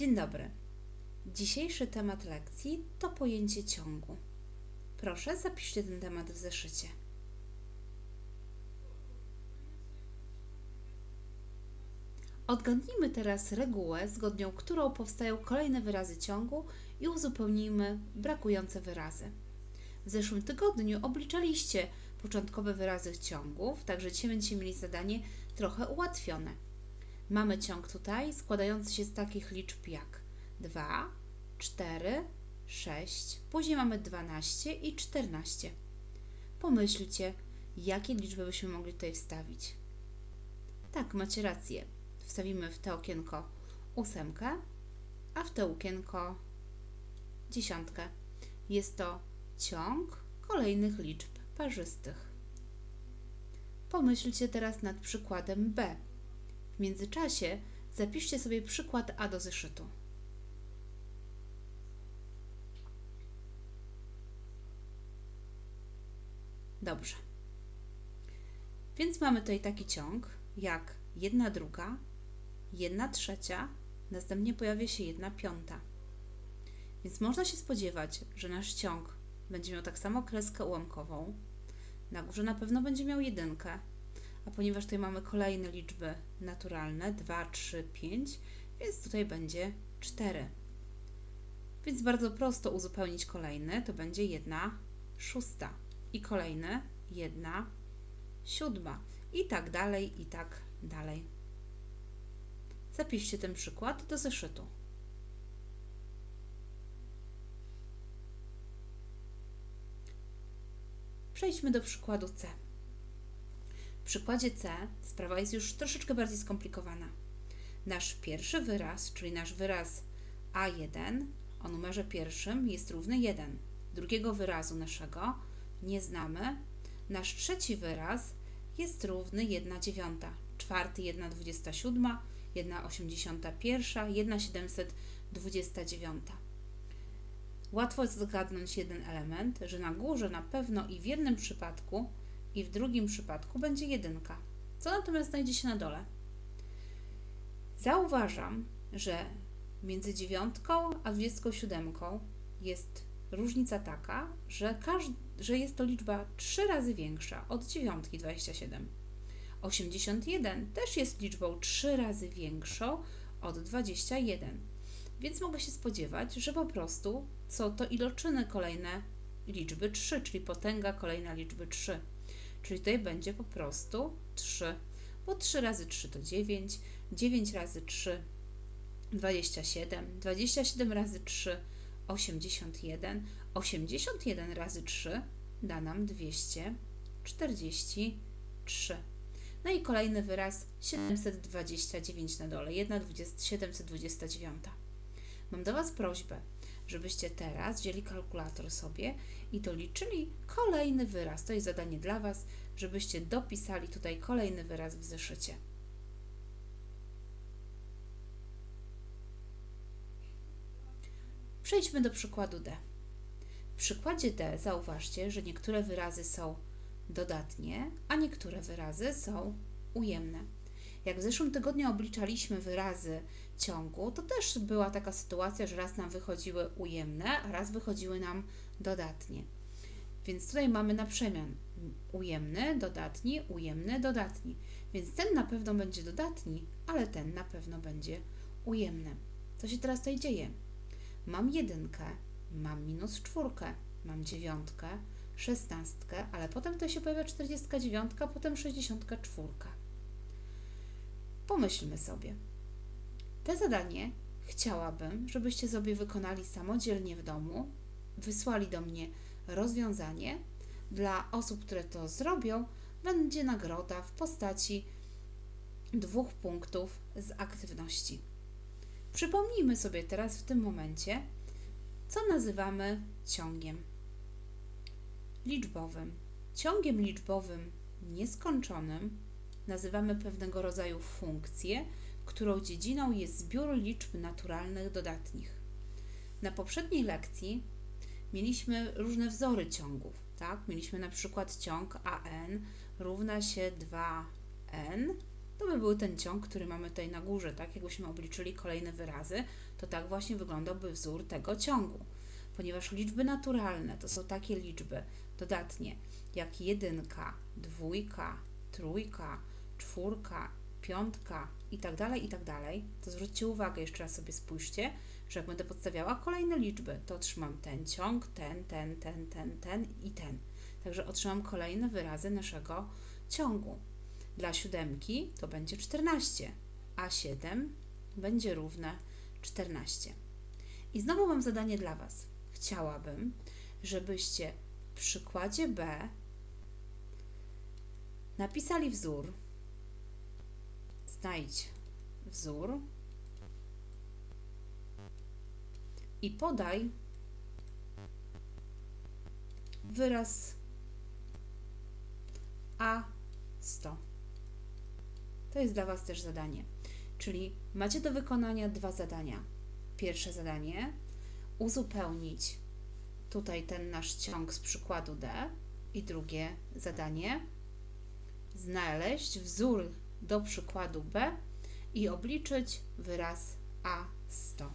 Dzień dobry. Dzisiejszy temat lekcji to pojęcie ciągu. Proszę, zapiszcie ten temat w zeszycie. Odgadnijmy teraz regułę, zgodnie którą powstają kolejne wyrazy ciągu i uzupełnijmy brakujące wyrazy. W zeszłym tygodniu obliczaliście początkowe wyrazy ciągów, także dzisiaj będziecie mieli zadanie trochę ułatwione. Mamy ciąg tutaj składający się z takich liczb jak 2, 4, 6, później mamy 12 i 14. Pomyślcie, jakie liczby byśmy mogli tutaj wstawić. Tak, macie rację. Wstawimy w to okienko ósemkę, a w to okienko dziesiątkę. Jest to ciąg kolejnych liczb parzystych. Pomyślcie teraz nad przykładem B. W międzyczasie zapiszcie sobie przykład A do zeszytu. Dobrze. Więc mamy tutaj taki ciąg jak jedna druga, jedna trzecia, następnie pojawia się jedna piąta. Więc można się spodziewać, że nasz ciąg będzie miał tak samo kreskę ułamkową. Na górze na pewno będzie miał jedynkę, a ponieważ tutaj mamy kolejne liczby naturalne 2, 3, 5, więc tutaj będzie 4. Więc bardzo prosto uzupełnić kolejny, to będzie 1 szósta i kolejny 1 siódma i tak dalej, i tak dalej. Zapiszcie ten przykład do zeszytu. Przejdźmy do przykładu C. Przykładzie C sprawa jest już troszeczkę bardziej skomplikowana. Nasz pierwszy wyraz, czyli nasz wyraz A1 o numerze pierwszym jest równy 1. Drugiego wyrazu naszego nie znamy. Nasz trzeci wyraz jest równy 1 dziewiąta, czwarty 1 27, 1 81, 1 729. Łatwo jest zgadnąć jeden element, że na górze na pewno i w jednym przypadku, i w drugim przypadku będzie jedynka. Co natomiast znajdzie się na dole? Zauważam, że między dziewiątką a dwudziestką siódemką jest różnica taka, że, każd- że jest to liczba trzy razy większa od dziewiątki 27. 81 też jest liczbą trzy razy większą od 21. Więc mogę się spodziewać, że po prostu są to iloczyny kolejne liczby 3, czyli potęga kolejna liczby 3. Czyli tutaj będzie po prostu 3, bo 3 razy 3 to 9, 9 razy 3 27, 27 razy 3 81, 81 razy 3 da nam 243. No i kolejny wyraz 729 na dole, 1 20, 729. Mam do Was prośbę, żebyście teraz wzięli kalkulator sobie i doliczyli kolejny wyraz. To jest zadanie dla Was, żebyście dopisali tutaj kolejny wyraz w zeszycie. Przejdźmy do przykładu D. W przykładzie D zauważcie, że niektóre wyrazy są dodatnie, a niektóre wyrazy są ujemne. Jak w zeszłym tygodniu obliczaliśmy wyrazy ciągu, to też była taka sytuacja, że raz nam wychodziły ujemne, a raz wychodziły nam dodatnie. Więc tutaj mamy na przemian ujemny, dodatni, ujemny, dodatni. Więc ten na pewno będzie dodatni, ale ten na pewno będzie ujemny. Co się teraz tutaj dzieje? Mam jedynkę, mam minus czwórkę, mam dziewiątkę, szesnastkę, ale potem tutaj się pojawia 49, potem 64. Pomyślmy sobie. Te zadanie chciałabym, żebyście sobie wykonali samodzielnie w domu, wysłali do mnie rozwiązanie. Dla osób, które to zrobią, będzie nagroda w postaci dwóch punktów z aktywności. Przypomnijmy sobie teraz w tym momencie, co nazywamy ciągiem liczbowym. Ciągiem liczbowym nieskończonym nazywamy pewnego rodzaju funkcję, którą dziedziną jest zbiór liczb naturalnych dodatnich. Na poprzedniej lekcji mieliśmy różne wzory ciągów. Tak? Mieliśmy na przykład ciąg an równa się 2n to by był ten ciąg, który mamy tutaj na górze, tak? Jakbyśmy obliczyli kolejne wyrazy, to tak właśnie wyglądałby wzór tego ciągu. Ponieważ liczby naturalne to są takie liczby dodatnie jak jedynka, dwójka, trójka, czwórka, piątka i tak dalej, i tak dalej, to zwróćcie uwagę, jeszcze raz sobie spójrzcie, że jak będę podstawiała kolejne liczby, to otrzymam ten ciąg, ten, ten, ten, ten, ten i ten. Także otrzymam kolejne wyrazy naszego ciągu. Dla siódemki to będzie 14, a 7 będzie równe 14. I znowu mam zadanie dla Was. Chciałabym, żebyście w przykładzie B napisali wzór. Znajdź wzór i podaj wyraz A100. To jest dla Was też zadanie. Czyli macie do wykonania dwa zadania. Pierwsze zadanie uzupełnić tutaj ten nasz ciąg z przykładu D i drugie zadanie znaleźć wzór do przykładu B i obliczyć wyraz A100.